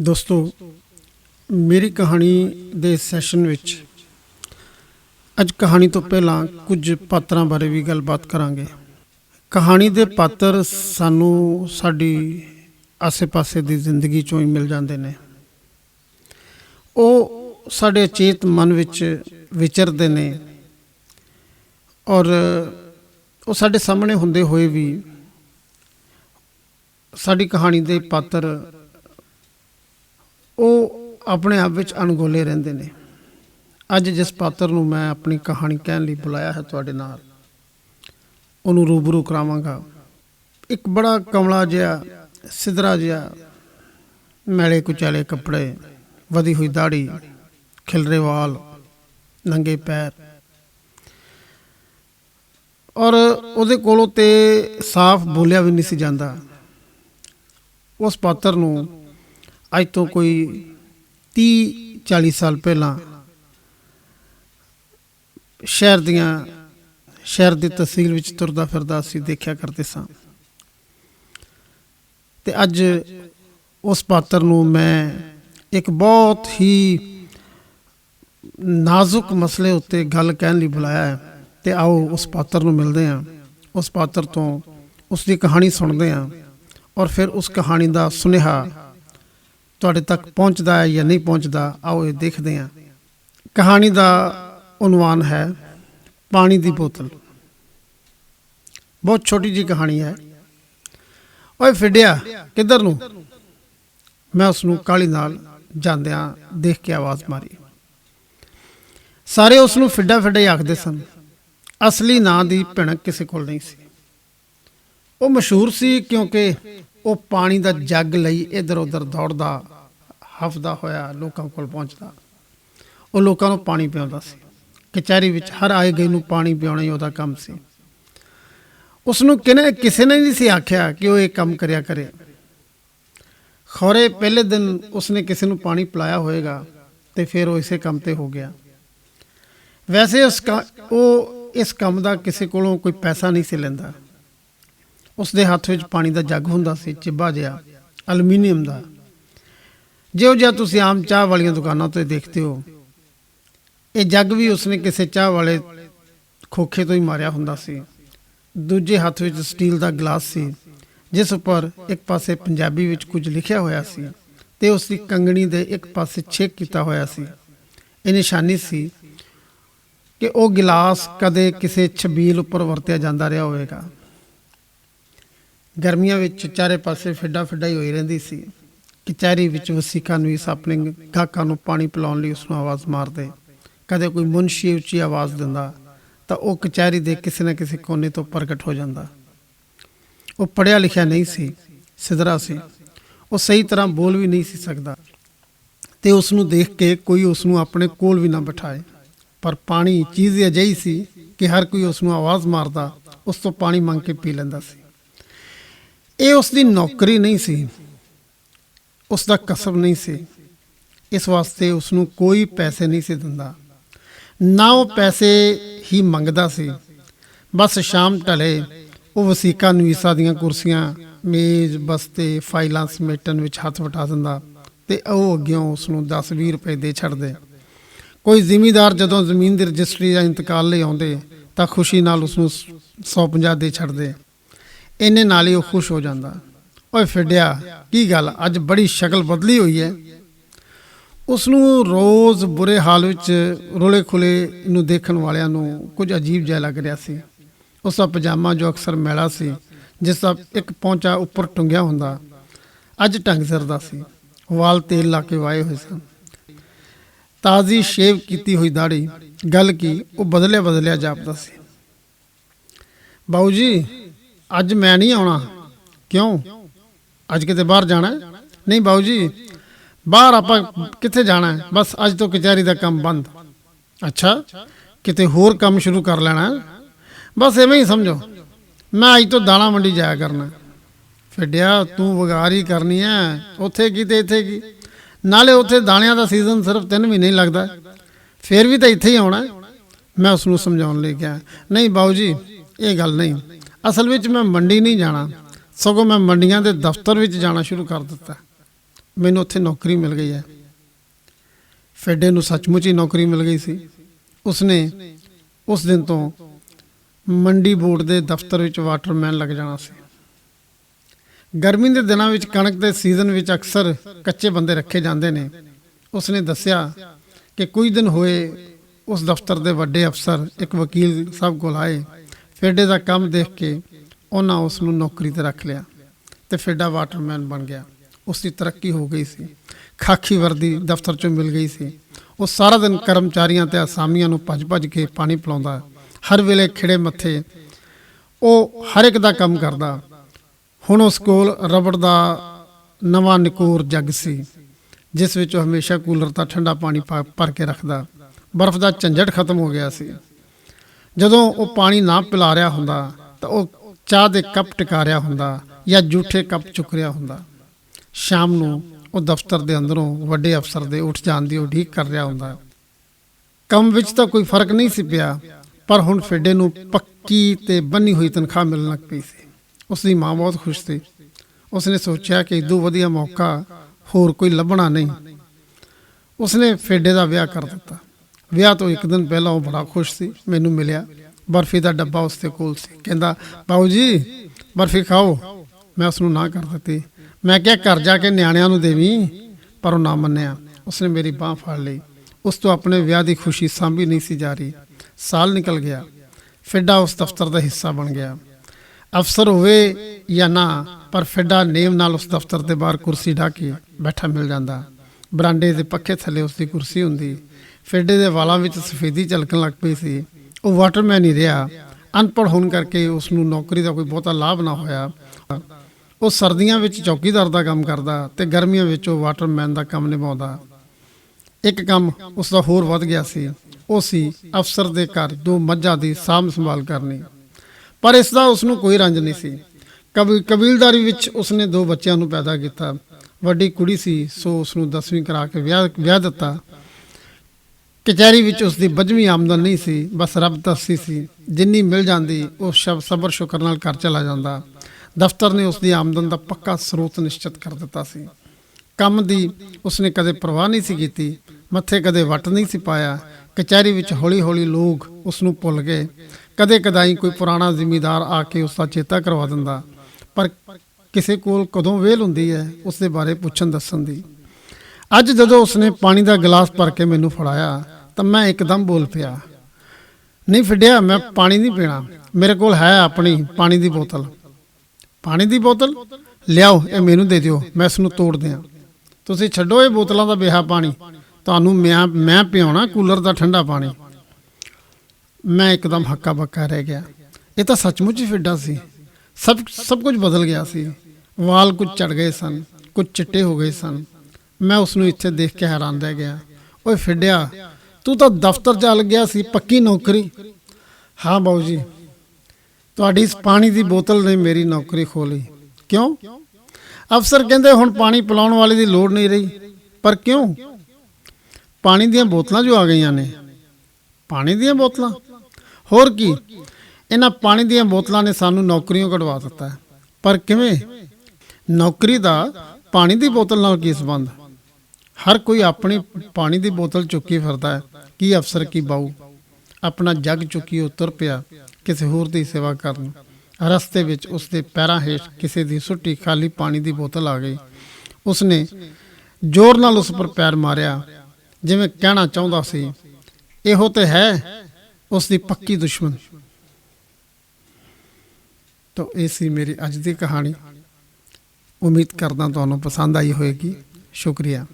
ਦੋਸਤੋ, ਮੇਰੀ ਕਹਾਣੀ ਦੇ ਸੈਸ਼ਨ ਵਿੱਚ ਅੱਜ ਕਹਾਣੀ ਤੋਂ ਪਹਿਲਾਂ ਕੁਝ ਪਾਤਰਾਂ ਬਾਰੇ ਵੀ ਗੱਲਬਾਤ ਕਰਾਂਗੇ। ਕਹਾਣੀ ਦੇ ਪਾਤਰ ਸਾਨੂੰ ਸਾਡੀ ਆਸੇ-ਪਾਸੇ ਦੀ ਜ਼ਿੰਦਗੀ ਚੋਂ ਹੀ ਮਿਲ ਜਾਂਦੇ ਨੇ। ਉਹ ਸਾਡੇ ਅਚੇਤ ਮਨ ਵਿੱਚ ਵਿਚਰਦੇ ਨੇ ਔਰ ਉਹ ਸਾਡੇ ਸਾਹਮਣੇ ਹੁੰਦੇ ਹੋਏ ਵੀ ਸਾਡੀ ਕਹਾਣੀ ਦੇ ਪਾਤਰ ਉਹ ਆਪਣੇ ਆਪ ਵਿੱਚ ਅਣਗੋਲੇ ਰਹਿੰਦੇ ਨੇ। ਅੱਜ ਜਿਸ ਪਾਤਰ ਨੂੰ ਮੈਂ ਆਪਣੀ ਕਹਾਣੀ ਕਹਿਣ ਲਈ ਬੁਲਾਇਆ ਹੈ ਤੁਹਾਡੇ ਨਾਲ, ਉਹਨੂੰ ਰੂਬਰੂ ਕਰਾਵਾਂਗਾ। ਇੱਕ ਬੜਾ ਕਮਲਾ ਜਿਹਾ, ਸਿਧਰਾ ਜਿਹਾ, ਮੈਲੇ ਕੁਚਾਲੇ ਕੱਪੜੇ, ਵਧੀ ਹੋਈ ਦਾੜੀ ਖਿਲਰੇ ਵਾਲ, ਨੰਗੇ ਪੈਰ। ਔਰ ਉਹਦੇ ਕੋਲੋਂ ਤੇ ਸਾਫ਼ ਬੋਲਿਆ ਵੀ ਨਹੀਂ ਸੀ ਜਾਂਦਾ। ਉਸ ਪਾਤਰ ਨੂੰ ਅੱਜ ਤੋਂ ਕੋਈ 30 40 ਸਾਲ ਪਹਿਲਾਂ ਸ਼ਹਿਰ ਦੀਆਂ, ਸ਼ਹਿਰ ਦੀ ਤਹਿਸੀਲ ਵਿੱਚ ਤੁਰਦਾ ਫਿਰਦਾ ਅਸੀਂ ਦੇਖਿਆ ਕਰਦੇ ਸਾਂ। ਤੇ ਅੱਜ ਉਸ ਪਾਤਰ ਨੂੰ ਮੈਂ ਇੱਕ ਬਹੁਤ ਹੀ ਨਾਜ਼ੁਕ ਮਸਲੇ ਉੱਤੇ ਗੱਲ ਕਹਿਣ ਲਈ ਬੁਲਾਇਆ ਹੈ। ਤੇ ਆਓ ਉਸ ਪਾਤਰ ਨੂੰ ਮਿਲਦੇ ਹਾਂ। ਉਸ ਪਾਤਰ ਤੋਂ ਉਸ ਦੀ ਕਹਾਣੀ ਸੁਣਦੇ ਹਾਂ। ਔਰ ਫਿਰ ਉਸ ਕਹਾਣੀ ਦਾ ਸੁਨੇਹਾ ਤੁਹਾਡੇ ਤੱਕ ਪਹੁੰਚਦਾ ਹੈ ਜਾਂ ਨਹੀਂ ਪਹੁੰਚਦਾ, ਆਓ ਇਹ ਦੇਖਦੇ ਹਾਂ। ਕਹਾਣੀ ਦਾ ਉਨਵਾਨ ਹੈ ਪਾਣੀ ਦੀ ਬੋਤਲ। ਬਹੁਤ ਛੋਟੀ ਜੀ ਕਹਾਣੀ ਹੈ। ਓਏ ਫਿੱਡਿਆ, ਕਿੱਧਰ ਨੂੰ? ਮੈਂ ਉਸ ਨੂੰ ਕਾਲੀ ਨਾਲ ਜਾਂਦਿਆਂ ਦੇਖ ਕੇ ਆਵਾਜ਼ ਮਾਰੀ। ਸਾਰੇ ਉਸ ਨੂੰ ਫਿੱਡਾ ਫਿੱਡਾ ਆਖਦੇ ਸਨ। ਅਸਲੀ ਨਾਂ ਦੀ ਭਿਣਕ ਕਿਸੇ ਕੋਲ ਨਹੀਂ ਸੀ। ਉਹ ਮਸ਼ਹੂਰ ਸੀ ਕਿਉਂਕਿ ਉਹ ਪਾਣੀ ਦਾ ਜੱਗ ਲਈ ਇੱਧਰ ਉੱਧਰ ਦੌੜਦਾ ਹਫਦਾ ਹੋਇਆ ਲੋਕਾਂ ਕੋਲ ਪਹੁੰਚਦਾ। ਉਹ ਲੋਕਾਂ ਨੂੰ ਪਾਣੀ ਪਿਆਉਂਦਾ ਸੀ। ਕਚਹਿਰੀ ਵਿੱਚ ਹਰ ਆਏ ਗਏ ਨੂੰ ਪਾਣੀ ਪਿਆਉਣਾ ਹੀ ਉਹਦਾ ਕੰਮ ਸੀ। ਉਸ ਨੂੰ ਕਿਨੇ, ਕਿਸੇ ਨੇ ਨਹੀਂ ਸੀ ਆਖਿਆ ਕਿ ਉਹ ਇਹ ਕੰਮ ਕਰਿਆ ਕਰੇ। ਖੌਰੇ ਪਹਿਲੇ ਦਿਨ ਉਸਨੇ ਕਿਸੇ ਨੂੰ ਪਾਣੀ ਪਿਲਾਇਆ ਹੋਵੇਗਾ ਤੇ ਫਿਰ ਉਹ ਇਸੇ ਕੰਮ ਤੇ ਹੋ ਗਿਆ। ਵੈਸੇ ਉਸ ਕਾ- ਉਹ ਇਸ ਕੰਮ ਦਾ ਕਿਸੇ ਕੋਲੋਂ ਕੋਈ ਪੈਸਾ ਨਹੀਂ ਸੀ ਲੈਂਦਾ। ਉਸ ਦੇ ਹੱਥ ਵਿੱਚ ਪਾਣੀ ਦਾ ਜੱਗ ਹੁੰਦਾ ਸੀ, ਚਿੱਬਾ ਜਿਹਾ ਐਲੂਮੀਨੀਅਮ ਦਾ। ਜਿਹੋ ਜਿਹਾ ਤੁਸੀਂ ਆਮ ਚਾਹ ਵਾਲੀਆਂ ਦੁਕਾਨਾਂ 'ਤੇ ਦੇਖਦੇ ਹੋ, ਇਹ ਜੱਗ ਵੀ ਉਸਨੇ ਕਿਸੇ ਚਾਹ ਵਾਲੇ ਖੋਖੇ ਤੋਂ ਹੀ ਮਾਰਿਆ ਹੁੰਦਾ ਸੀ। ਦੂਜੇ ਹੱਥ ਵਿੱਚ ਸਟੀਲ ਦਾ ਗਲਾਸ ਸੀ, ਜਿਸ ਉੱਪਰ ਇੱਕ ਪਾਸੇ ਪੰਜਾਬੀ ਵਿੱਚ ਕੁਝ ਲਿਖਿਆ ਹੋਇਆ ਸੀ ਤੇ ਉਸ ਦੀ ਕੰਗਣੀ ਦੇ ਇੱਕ ਪਾਸੇ ਛੇਕ ਕੀਤਾ ਹੋਇਆ ਸੀ। ਇਹ ਨਿਸ਼ਾਨੀ ਸੀ ਕਿ ਉਹ ਗਿਲਾਸ ਕਦੇ ਕਿਸੇ ਛਬੀਲ ਉੱਪਰ ਵਰਤਿਆ ਜਾਂਦਾ ਰਿਹਾ ਹੋਵੇਗਾ। ਗਰਮੀਆਂ ਵਿੱਚ ਚਾਰੇ ਪਾਸੇ ਫਿੱਡਾ ਫਿੱਡਾ ਹੀ ਹੋਈ ਰਹਿੰਦੀ ਸੀ। ਕਚਹਿਰੀ ਵਿੱਚ ਵਸੀਕਾ ਨੂੰ ਇਸ ਆਪਣੇ ਗਾਹਕਾਂ ਨੂੰ ਪਾਣੀ ਪਿਲਾਉਣ ਲਈ ਉਸ ਨੂੰ ਆਵਾਜ਼ ਮਾਰਦੇ। ਕਦੇ ਕੋਈ ਮੁਨਸ਼ੀ ਉੱਚੀ ਆਵਾਜ਼ ਦਿੰਦਾ, ਤਾਂ ਉਹ ਕਚਹਿਰੀ ਦੇ ਕਿਸੇ ਨਾ ਕਿਸੇ ਕੋਨੇ ਤੋਂ ਪ੍ਰਗਟ ਹੋ ਜਾਂਦਾ। ਉਹ ਪੜਿਆ ਲਿਖਿਆ ਨਹੀਂ ਸੀ, ਸਿਧਰਾ ਸੀ। ਉਹ ਸਹੀ ਤਰ੍ਹਾਂ ਬੋਲ ਵੀ ਨਹੀਂ ਸੀ ਸਕਦਾ। ਤੇ ਉਸ ਨੂੰ ਦੇਖ ਕੇ ਕੋਈ ਉਸ ਨੂੰ ਆਪਣੇ ਕੋਲ ਵੀ ਨਾ ਬਿਠਾਏ। ਪਰ ਪਾਣੀ ਚੀਜ਼ ਅਜਿਹੀ ਸੀ ਕਿ ਹਰ ਕੋਈ ਉਸ ਨੂੰ ਆਵਾਜ਼ ਮਾਰਦਾ, ਉਸ ਤੋਂ ਪਾਣੀ ਮੰਗ ਕੇ ਪੀ ਲੈਂਦਾ ਸੀ। ਇਹ ਉਸ ਦੀ ਨੌਕਰੀ ਨਹੀਂ ਸੀ। ਉਸ ਦਾ ਕਸਬ ਨਹੀਂ ਸੀ। ਇਸ ਵਾਸਤੇ ਉਸ ਨੂੰ ਕੋਈ ਪੈਸੇ ਨਹੀਂ ਸੀ ਦਿੰਦਾ। ਨਾ ਉਹ ਪੈਸੇ ਹੀ ਮੰਗਦਾ ਸੀ। ਬਸ ਸ਼ਾਮ ਢਲੇ, ਉਹ ਵਸੀਕਾ ਨਵੀਸਾ ਦੀਆਂ ਕੁਰਸੀਆਂ, ਮੇਜ਼, ਬਸਤੇ, ਫਾਈਲਾਂ ਸਮੇਟਣ ਵਿੱਚ ਹੱਥ ਵਟਾ ਦਿੰਦਾ ਤੇ ਉਹ ਅੱਗਿਓਂ ਉਸ ਨੂੰ 10-20 ਰੁਪਏ ਦੇ ਛੱਡਦੇ। ਕੋਈ ਜ਼ਿਮੀਂਦਾਰ ਜਦੋਂ ਜ਼ਮੀਨ ਦੀ ਰਜਿਸਟਰੀ ਜਾਂ ਇੰਤਕਾਲ ਲਈ ਆਉਂਦੇ, ਤਾਂ ਖੁਸ਼ੀ ਨਾਲ ਉਸ ਨੂੰ 150 ਦੇ ਛੱਡਦੇ। ਇੰਨੇ ਨਾਲ ਹੀ ਉਹ ਖੁਸ਼ ਹੋ ਜਾਂਦਾ। ਓਏ ਫਿੱਡਿਆ, ਕੀ ਗੱਲ? ਅੱਜ ਬੜੀ ਸ਼ਕਲ ਬਦਲੀ ਹੋਈ ਹੈ ਉਸ ਨੂੰ ਰੋਜ਼ ਬੁਰੇ ਹਾਲ ਵਿੱਚ ਰੋਲੇ ਖੁਲੇ ਨੂੰ ਦੇਖਣ ਵਾਲਿਆਂ ਨੂੰ ਕੁਝ ਅਜੀਬ ਜਿਹਾ ਲੱਗ ਰਿਹਾ ਸੀ। ਉਸ ਦਾ ਪਜਾਮਾ ਜੋ ਅਕਸਰ ਮੈਲਾ ਸੀ, ਜਿਸ ਦਾ ਇੱਕ ਪੌਂਚਾ ਉੱਪਰ ਟੁੰਗਿਆ ਹੁੰਦਾ, ਅੱਜ ਢੰਗ ਸਿਰ ਦਾ ਸੀ। ਵਾਲ ਤੇਲ ਲਾ ਕੇ ਵਾਏ ਹੋਏ ਸਨ। ਤਾਜ਼ੀ ਸ਼ੇਵ ਕੀਤੀ ਹੋਈ ਦਾੜੀ ਗੱਲ ਕੀ, ਉਹ ਬਦਲਿਆ ਬਦਲਿਆ ਜਾਪਦਾ ਸੀ। ਬਾਊ ਜੀ, ਅੱਜ ਮੈਂ ਨਹੀਂ ਆਉਣਾ। ਕਿਉਂ? ਅੱਜ ਕਿਤੇ ਬਾਹਰ ਜਾਣਾ ਨਹੀਂ ਬਾਊ ਜੀ, ਬਾਹਰ ਆਪਾਂ ਕਿੱਥੇ ਜਾਣਾ ਬਸ ਅੱਜ ਤੋਂ ਕਚਹਿਰੀ ਦਾ ਕੰਮ ਬੰਦ। ਅੱਛਾ, ਕਿਤੇ ਹੋਰ ਕੰਮ ਸ਼ੁਰੂ ਕਰ ਲੈਣਾ ਬਸ ਐਵੇਂ ਹੀ ਸਮਝੋ। ਮੈਂ ਅੱਜ ਤੋਂ ਦਾਣਾ ਮੰਡੀ ਜਾਇਆ ਕਰਨਾ ਫਿੱਡਿਆ ਤੂੰ ਵਗਾਰ ਹੀ ਕਰਨੀ ਹੈ, ਉੱਥੇ ਕੀ ਤੇ ਇੱਥੇ ਕੀ? ਨਾਲੇ ਉੱਥੇ ਦਾਣਿਆਂ ਦਾ ਸੀਜ਼ਨ ਸਿਰਫ 3 ਮਹੀਨੇ ਹੀ ਲੱਗਦਾ ਹੈ। ਫੇਰ ਵੀ ਤਾਂ ਇੱਥੇ ਹੀ ਆਉਣਾ ਮੈਂ ਉਸ ਨੂੰ ਸਮਝਾਉਣ ਲਈ ਕਿਹਾ ਨਹੀਂ ਬਾਊ ਜੀ, ਇਹ ਗੱਲ ਨਹੀਂ। ਅਸਲ ਵਿੱਚ ਮੈਂ ਮੰਡੀ ਨਹੀਂ ਜਾਣਾ। ਸਗੋਂ ਮੈਂ ਮੰਡੀਆਂ ਦੇ ਦਫ਼ਤਰ ਵਿੱਚ ਜਾਣਾ ਸ਼ੁਰੂ ਕਰ ਦਿੱਤਾ। ਮੈਨੂੰ ਉੱਥੇ ਨੌਕਰੀ ਮਿਲ ਗਈ ਹੈ। ਫੈਡੇ ਨੂੰ ਸੱਚਮੁੱਚ ਹੀ ਨੌਕਰੀ ਮਿਲ ਗਈ ਸੀ। ਉਸਨੇ ਉਸ ਦਿਨ ਤੋਂ ਮੰਡੀ ਬੋਰਡ ਦੇ ਦਫ਼ਤਰ ਵਿੱਚ ਵਾਟਰਮੈਨ ਲੱਗ ਜਾਣਾ ਸੀ। ਗਰਮੀ ਦੇ ਦਿਨਾਂ ਵਿੱਚ ਕਣਕ ਦੇ ਸੀਜ਼ਨ ਵਿੱਚ ਅਕਸਰ ਕੱਚੇ ਬੰਦੇ ਰੱਖੇ ਜਾਂਦੇ ਨੇ। ਉਸਨੇ ਦੱਸਿਆ ਕਿ ਕੁਝ ਦਿਨ ਹੋਏ ਉਸ ਦਫ਼ਤਰ ਦੇ ਵੱਡੇ ਅਫਸਰ ਇੱਕ ਵਕੀਲ ਸਾਹਿਬ ਕੋਲ ਆਏ। ਫੇਡੇ ਦਾ ਕੰਮ ਦੇਖ ਕੇ ਉਹਨਾਂ ਉਸ ਨੂੰ ਨੌਕਰੀ ਤੇ ਰੱਖ ਲਿਆ ਤੇ ਫੇਡਾ ਵਾਟਰਮੈਨ ਬਣ ਗਿਆ। ਉਸ ਦੀ ਤਰੱਕੀ ਹੋ ਗਈ ਸੀ। ਖਾਕੀ ਵਰਦੀ ਦਫ਼ਤਰ ਚੋਂ ਮਿਲ ਗਈ ਸੀ। ਉਹ ਸਾਰਾ ਦਿਨ ਕਰਮਚਾਰੀਆਂ ਤੇ ਅਸਾਮੀਆਂ ਨੂੰ ਭੱਜ-ਭੱਜ ਕੇ ਪਾਣੀ ਪਿਲਾਉਂਦਾ। ਹਰ ਵੇਲੇ ਖਿੜੇ ਮੱਥੇ। ਉਹ ਹਰ ਇੱਕ ਦਾ ਕੰਮ ਕਰਦਾ। ਹੁਣ ਉਸ ਕੋਲ ਰਬੜ ਦਾ ਨਵਾਂ ਨਿਕੋਰ ਜੱਗ ਸੀ, ਜਿਸ ਵਿੱਚ ਉਹ ਹਮੇਸ਼ਾ ਕੂਲਰ ਦਾ ਠੰਡਾ ਪਾਣੀ ਪਾ- ਭਰ ਕੇ ਰੱਖਦਾ। ਬਰਫ਼ ਦਾ ਝੰਜਟ ਖਤਮ ਹੋ ਗਿਆ ਸੀ। ਜਦੋਂ ਉਹ ਪਾਣੀ ਨਾ ਪਿਲਾ ਰਿਹਾ ਹੁੰਦਾ ਤਾਂ ਉਹ ਚਾਹ ਦੇ ਕੱਪ ਟਿਕਾ ਰਿਹਾ ਹੁੰਦਾ ਜਾਂ ਜੂਠੇ ਕੱਪ ਚੁੱਕ ਰਿਹਾ ਹੁੰਦਾ। ਸ਼ਾਮ ਨੂੰ ਉਹ ਦਫ਼ਤਰ ਦੇ ਅੰਦਰੋਂ ਵੱਡੇ ਅਫਸਰ ਦੇ ਉੱਠ ਜਾਣ ਦੀ ਉਡੀਕ ਕਰ ਰਿਹਾ ਹੁੰਦਾ। ਕੰਮ ਵਿੱਚ ਤਾਂ ਕੋਈ ਫ਼ਰਕ ਨਹੀਂ ਸੀ ਪਿਆ, ਪਰ ਹੁਣ ਫੇਡੇ ਨੂੰ ਪੱਕੀ ਤੇ ਬੰਨੀ ਹੋਈ ਤਨਖਾਹ ਮਿਲਣ ਲੱਗ ਪਈ ਸੀ। ਉਸ ਦੀ ਮਾਂ ਬਹੁਤ ਖੁਸ਼ ਸੀ। ਉਸਨੇ ਸੋਚਿਆ ਕਿ ਇਦੋਂ ਵਧੀਆ ਮੌਕਾ ਹੋਰ ਕੋਈ ਲੱਭਣਾ ਨਹੀਂ। ਉਸਨੇ ਫੇਡੇ ਦਾ ਵਿਆਹ ਕਰ ਦਿੱਤਾ। ਵਿਆਹ ਤੋਂ ਇੱਕ ਦਿਨ ਪਹਿਲਾਂ ਉਹ ਬੜਾ ਖੁਸ਼ ਸੀ, ਮੈਨੂੰ ਮਿਲਿਆ। ਬਰਫੀ ਦਾ ਡੱਬਾ ਉਸਦੇ ਕੋਲ ਸੀ। ਕਹਿੰਦਾ, ਬਾਊ ਜੀ, ਬਰਫੀ ਖਾਓ। ਮੈਂ ਉਸ ਨੂੰ ਨਾ ਕਰ ਦਿੱਤੀ। ਮੈਂ ਕਿਹਾ, ਘਰ ਜਾ ਕੇ ਨਿਆਣਿਆਂ ਨੂੰ ਦੇਵੀਂ। ਪਰ ਉਹ ਨਾ ਮੰਨਿਆ। ਉਸਨੇ ਮੇਰੀ ਬਾਹ ਫੜ ਲਈ। ਉਸ ਤੋਂ ਆਪਣੇ ਵਿਆਹ ਦੀ ਖੁਸ਼ੀ ਸਾਂਭੀ ਨਹੀਂ ਸੀ ਜਾ ਰਹੀ। ਸਾਲ ਨਿਕਲ ਗਿਆ। ਫਿੱਡਾ ਉਸ ਦਫ਼ਤਰ ਦਾ ਹਿੱਸਾ ਬਣ ਗਿਆ। ਅਫਸਰ ਹੋਵੇ ਜਾਂ ਨਾ, ਪਰ ਫਿੱਡਾ ਨੇਮ ਨਾਲ ਉਸ ਦਫ਼ਤਰ ਦੇ ਬਾਹਰ ਕੁਰਸੀ ਢਾ ਕੇ ਬੈਠਾ ਮਿਲ ਜਾਂਦਾ। ਬਰਾਂਡੇ ਦੇ ਪੱਖੇ ਥੱਲੇ ਉਸ ਦੀ ਕੁਰਸੀ ਹੁੰਦੀ। ਫਿੱਡੇ ਦੇ ਵਾਲਾਂ ਵਿੱਚ ਸਫੇਦੀ ਝਲਕਣ ਲੱਗ ਪਈ ਸੀ। ਉਹ ਵਾਟਰਮੈਨ ਹੀ ਰਿਹਾ। ਅਨਪੜ੍ਹ ਹੋਣ ਕਰਕੇ ਉਸ ਨੂੰ ਨੌਕਰੀ ਦਾ ਕੋਈ ਬਹੁਤਾ ਲਾਭ ਨਾ ਹੋਇਆ। ਉਹ ਸਰਦੀਆਂ ਵਿੱਚ ਚੌਕੀਦਾਰ ਦਾ ਕੰਮ ਕਰਦਾ ਤੇ ਗਰਮੀਆਂ ਵਿੱਚ ਉਹ ਵਾਟਰਮੈਨ ਦਾ ਕੰਮ ਨਿਭਾਉਂਦਾ। ਇੱਕ ਕੰਮ ਉਸ ਦਾ ਹੋਰ ਵੱਧ ਗਿਆ ਸੀ। ਉਹ ਸੀ ਅਫਸਰ ਦੇ ਘਰ ਦੋ ਮੱਝਾਂ ਦੀ ਸਾਂਭ ਸੰਭਾਲ ਕਰਨੀ। ਪਰ ਇਸ ਦਾ ਉਸ ਨੂੰ ਕੋਈ ਰੰਜ ਨਹੀਂ ਸੀ। ਕਬੀ, ਕਬੀਲਦਾਰੀ ਵਿੱਚ ਉਸਨੇ ਦੋ ਬੱਚਿਆਂ ਨੂੰ ਪੈਦਾ ਕੀਤਾ। ਵੱਡੀ ਕੁੜੀ ਸੀ, ਸੋ ਉਸ ਨੂੰ 10ਵੀਂ ਕਰਾ ਕੇ ਵਿਆਹ ਵਿਆਹ ਦਿੱਤਾ। ਕਚਹਿਰੀ ਵਿੱਚ ਉਸ ਦੀ ਬਜਵੀਂ ਆਮਦਨ ਨਹੀਂ ਸੀ, ਬਸ ਰੱਬ ਦੱਸੀ ਸੀ, ਜਿੰਨੀ ਮਿਲ ਜਾਂਦੀ, ਉਹ ਸ਼ਬ ਸਬਰ ਸ਼ੁਕਰ ਨਾਲ ਘਰ ਚਲਾ ਜਾਂਦਾ। ਦਫ਼ਤਰ ਨੇ ਉਸ ਦੀ ਆਮਦਨ ਦਾ ਪੱਕਾ ਸਰੋਤ ਨਿਸ਼ਚਿਤ ਕਰ ਦਿੱਤਾ ਸੀ। ਕੰਮ ਦੀ ਉਸਨੇ ਕਦੇ ਪਰਵਾਹ ਨਹੀਂ ਸੀ ਕੀਤੀ, ਮੱਥੇ ਕਦੇ ਵੱਟ ਨਹੀਂ ਸੀ ਪਾਇਆ, ਕਚਹਿਰੀ ਵਿੱਚ ਹੌਲੀ-ਹੌਲੀ ਲੋਕ ਉਸ ਨੂੰ ਭੁੱਲ ਗਏ। ਕਦੇ ਕਦਾਈ ਕੋਈ ਪੁਰਾਣਾ ਜ਼ਿਮੀਦਾਰ ਆ ਕੇ ਉਸ ਦਾ ਚੇਤਾ ਕਰਵਾ ਦਿੰਦਾ, ਪਰ ਕਿਸੇ ਕੋਲ ਕਦੋਂ ਵੇਲ ਹੁੰਦੀ ਹੈ ਉਸ ਦੇ ਬਾਰੇ ਪੁੱਛਣ ਦੱਸਣ ਦੀ। ਅੱਜ ਜਦੋਂ ਉਸਨੇ ਪਾਣੀ ਦਾ ਗਲਾਸ ਭਰ ਕੇ ਮੈਨੂੰ ਫੜਾਇਆ ਤਾਂ ਮੈਂ ਇੱਕਦਮ ਬੋਲ ਪਿਆ। ਨਹੀਂ ਫਿੱਡਿਆ, ਮੈਂ ਪਾਣੀ ਨਹੀਂ ਪੀਣਾ। ਮੇਰੇ ਕੋਲ ਹੈ ਆਪਣੀ ਪਾਣੀ ਦੀ ਬੋਤਲ। ਪਾਣੀ ਦੀ ਬੋਤਲ? ਲਿਆਓ, ਇਹ ਮੈਨੂੰ ਦੇ ਦਿਓ, ਮੈਂ ਇਸ ਨੂੰ ਤੋੜ ਦਿਆਂ। ਤੁਸੀਂ ਛੱਡੋ ਇਹ ਬੋਤਲਾਂ ਦਾ ਬੇਹਾ ਪਾਣੀ। ਤੁਹਾਨੂੰ ਮੈਂ ਮੈਂ ਪਿਆਉਣਾ ਕੂਲਰ ਦਾ ਠੰਡਾ ਪਾਣੀ। ਮੈਂ ਇੱਕਦਮ ਹੱਕਾ ਬੱਕਾ ਰਹਿ ਗਿਆ। ਇਹ ਤਾਂ ਸੱਚਮੁੱਚ ਹੀ ਫਿੱਡਾ ਸੀ। ਸਭ ਸਭ ਕੁਝ ਬਦਲ ਗਿਆ ਸੀ। ਵਾਲ ਕੁਝ ਚੜ ਗਏ ਸਨ, ਕੁਝ ਚਿੱਟੇ ਹੋ ਗਏ ਸਨ। ਮੈਂ ਉਸ ਨੂੰ ਇੱਥੇ ਦੇਖ ਕੇ ਹੈਰਾਨ ਰਹਿ ਗਿਆ। ਓਏ ਫਿੱਡਿਆ ਤੂੰ ਤਾਂ ਦਫ਼ਤਰ ਚੱਲ ਗਿਆ ਸੀ, ਪੱਕੀ ਨੌਕਰੀ। ਹਾਂ ਬਾਊ ਜੀ, ਤੁਹਾਡੀ ਇਸ ਪਾਣੀ ਦੀ ਬੋਤਲ ਨੇ ਮੇਰੀ ਨੌਕਰੀ ਖੋ ਲਈ ਕਿਉਂ? ਅਫਸਰ ਕਹਿੰਦੇ ਹੁਣ ਪਾਣੀ ਪਿਲਾਉਣ ਵਾਲੇ ਦੀ ਲੋੜ ਨਹੀਂ ਰਹੀ। ਪਰ ਕਿਉਂ? ਪਾਣੀ ਦੀਆਂ ਬੋਤਲਾਂ ਜੋ ਆ ਗਈਆਂ ਨੇ। ਪਾਣੀ ਦੀਆਂ ਬੋਤਲਾਂ? ਹੋਰ ਕੀ, ਇਹਨਾਂ ਪਾਣੀ ਦੀਆਂ ਬੋਤਲਾਂ ਨੇ ਸਾਨੂੰ ਨੌਕਰੀਆਂ ਕਢਵਾ ਦਿੱਤਾ। ਪਰ ਕਿਵੇਂ? ਨੌਕਰੀ ਦਾ ਪਾਣੀ ਦੀ ਬੋਤਲ ਨਾਲ ਕੀ ਸੰਬੰਧ? ਹਰ ਕੋਈ ਆਪਣੀ ਪਾਣੀ ਦੀ ਬੋਤਲ ਚੁੱਕੀ ਫਿਰਦਾ ਹੈ। ਕੀ ਅਫਸਰ ਕੀ ਬਾਊ? ਆਪਣਾ ਜੱਗ ਚੁੱਕੀ ਉਹ ਤੁਰ ਪਿਆ, ਕਿਸੇ ਹੋਰ ਦੀ ਸੇਵਾ ਕਰਨ। ਰਸਤੇ ਵਿੱਚ ਉਸਦੇ ਪੈਰਾਂ ਹੇਠ ਕਿਸੇ ਦੀ ਸੁੱਟੀ ਖਾਲੀ ਪਾਣੀ ਦੀ ਬੋਤਲ ਆ ਗਈ। ਉਸਨੇ ਜ਼ੋਰ ਨਾਲ ਉਸ ਪਰ ਪੈਰ ਮਾਰਿਆ, ਜਿਵੇਂ ਕਹਿਣਾ ਚਾਹੁੰਦਾ ਸੀ, ਇਹੋ ਤੇ ਹੈ ਉਸ ਦੀ ਪੱਕੀ ਦੁਸ਼ਮਣ। ਤਾਂ ਇਹ ਸੀ ਮੇਰੀ ਅੱਜ ਦੀ ਕਹਾਣੀ। ਉਮੀਦ ਕਰਦਾ ਤੁਹਾਨੂੰ ਪਸੰਦ ਆਈ ਹੋਵੇਗੀ। ਸ਼ੁਕਰੀਆ।